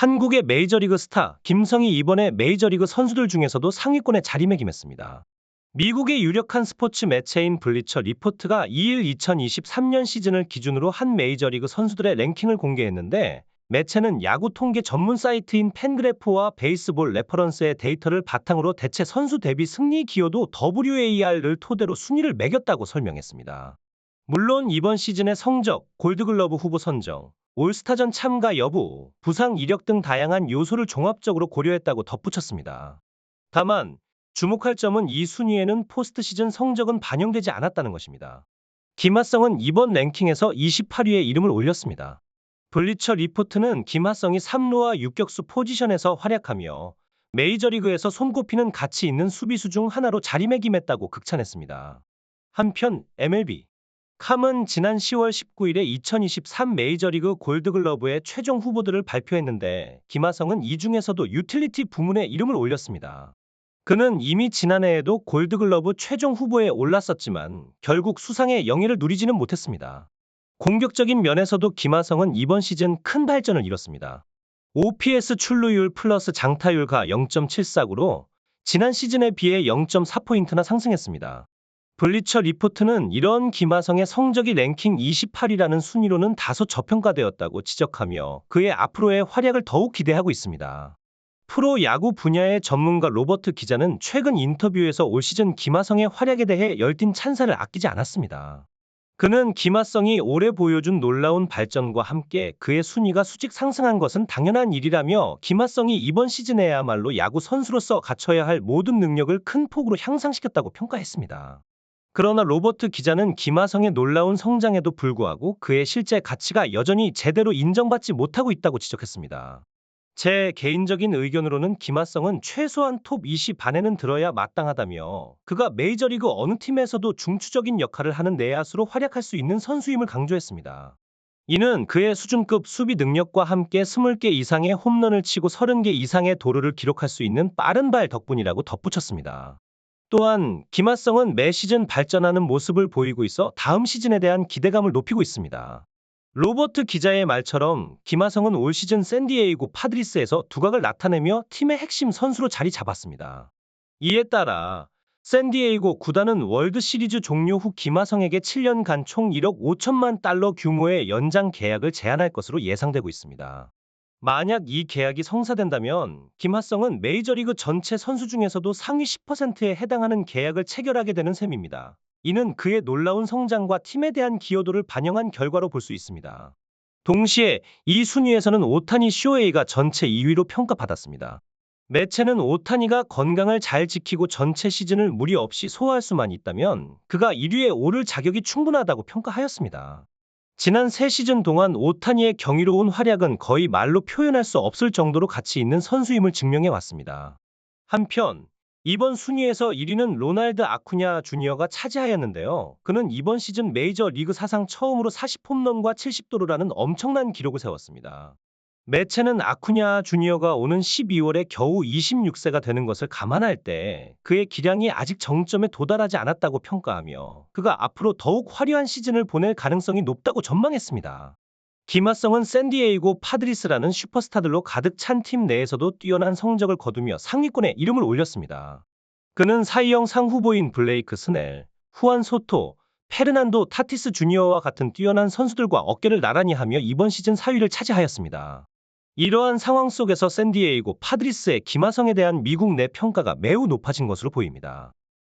한국의 메이저리그 스타 김성희 이번에 메이저리그 선수들 중에서도 상위권에 자리매김했습니다. 미국의 유력한 스포츠 매체인 블리처 리포트가 2일 2023년 시즌을 기준으로 한 메이저리그 선수들의 랭킹을 공개했는데 매체는 야구 통계 전문 사이트인 팬그래프와 베이스볼 레퍼런스의 데이터를 바탕으로 대체 선수 대비 승리 기여도 WAR를 토대로 순위를 매겼다고 설명했습니다. 물론 이번 시즌의 성적, 골드글러브 후보 선정, 올스타전 참가 여부, 부상 이력 등 다양한 요소를 종합적으로 고려했다고 덧붙였습니다. 다만 주목할 점은 이 순위에는 포스트 시즌 성적은 반영되지 않았다는 것입니다. 김하성은 이번 랭킹에서 28위에 이름을 올렸습니다. 블리처 리포트는 김하성이 3루와 유격수 포지션에서 활약하며 메이저리그에서 손꼽히는 가치 있는 수비수 중 하나로 자리매김했다고 극찬했습니다. 한편 MLB 캄은 지난 10월 19일에 2023 메이저리그 골드글러브의 최종 후보들을 발표했는데 김하성은 이 중에서도 유틸리티 부문에 이름을 올렸습니다. 그는 이미 지난해에도 골드글러브 최종 후보에 올랐었지만 결국 수상의 영예를 누리지는 못했습니다. 공격적인 면에서도 김하성은 이번 시즌 큰 발전을 이뤘습니다. OPS 출루율 플러스 장타율가 0.74구로 지난 시즌에 비해 0.4포인트나 상승했습니다. 블리처 리포트는 이런 김하성의 성적이 랭킹 28이라는 순위로는 다소 저평가되었다고 지적하며 그의 앞으로의 활약을 더욱 기대하고 있습니다. 프로 야구 분야의 전문가 로버트 기자는 최근 인터뷰에서 올 시즌 김하성의 활약에 대해 열띤 찬사를 아끼지 않았습니다. 그는 김하성이 올해 보여준 놀라운 발전과 함께 그의 순위가 수직 상승한 것은 당연한 일이라며 김하성이 이번 시즌에야말로 야구 선수로서 갖춰야 할 모든 능력을 큰 폭으로 향상시켰다고 평가했습니다. 그러나 로버트 기자는 김하성의 놀라운 성장에도 불구하고 그의 실제 가치가 여전히 제대로 인정받지 못하고 있다고 지적했습니다. 제 개인적인 의견으로는 김하성은 최소한 톱 20 안에는 들어야 마땅하다며 그가 메이저리그 어느 팀에서도 중추적인 역할을 하는 내야수로 활약할 수 있는 선수임을 강조했습니다. 이는 그의 수준급 수비 능력과 함께 20개 이상의 홈런을 치고 30개 이상의 도루를 기록할 수 있는 빠른 발 덕분이라고 덧붙였습니다. 또한 김하성은 매 시즌 발전하는 모습을 보이고 있어 다음 시즌에 대한 기대감을 높이고 있습니다. 로버트 기자의 말처럼 김하성은 올 시즌 샌디에이고 파드리스에서 두각을 나타내며 팀의 핵심 선수로 자리 잡았습니다. 이에 따라 샌디에이고 구단은 월드 시리즈 종료 후 김하성에게 7년간 총 1억 5천만 달러 규모의 연장 계약을 제안할 것으로 예상되고 있습니다. 만약 이 계약이 성사된다면 김하성은 메이저리그 전체 선수 중에서도 상위 10%에 해당하는 계약을 체결하게 되는 셈입니다. 이는 그의 놀라운 성장과 팀에 대한 기여도를 반영한 결과로 볼 수 있습니다. 동시에 이 순위에서는 오타니 쇼에이가 전체 2위로 평가받았습니다. 매체는 오타니가 건강을 잘 지키고 전체 시즌을 무리 없이 소화할 수만 있다면 그가 1위에 오를 자격이 충분하다고 평가하였습니다. 지난 3시즌 동안 오타니의 경이로운 활약은 거의 말로 표현할 수 없을 정도로 가치 있는 선수임을 증명해 왔습니다. 한편 이번 순위에서 1위는 로날드 아쿠냐 주니어가 차지하였는데요. 그는 이번 시즌 메이저 리그 사상 처음으로 40홈런과 70도루라는 엄청난 기록을 세웠습니다. 매체는 아쿠냐 주니어가 오는 12월에 겨우 26세가 되는 것을 감안할 때 그의 기량이 아직 정점에 도달하지 않았다고 평가하며 그가 앞으로 더욱 화려한 시즌을 보낼 가능성이 높다고 전망했습니다. 김하성은 샌디에이고 파드리스라는 슈퍼스타들로 가득 찬 팀 내에서도 뛰어난 성적을 거두며 상위권에 이름을 올렸습니다. 그는 사이영 상 후보인 블레이크 스넬, 후안 소토, 페르난도 타티스 주니어와 같은 뛰어난 선수들과 어깨를 나란히 하며 이번 시즌 4위를 차지하였습니다. 이러한 상황 속에서 샌디에이고 파드리스의 김하성에 대한 미국 내 평가가 매우 높아진 것으로 보입니다.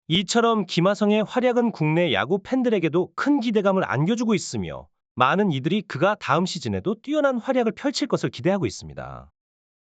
이처럼 김하성의 활약은 국내 야구 팬들에게도 큰 기대감을 안겨주고 있으며 많은 이들이 그가 다음 시즌에도 뛰어난 활약을 펼칠 것을 기대하고 있습니다.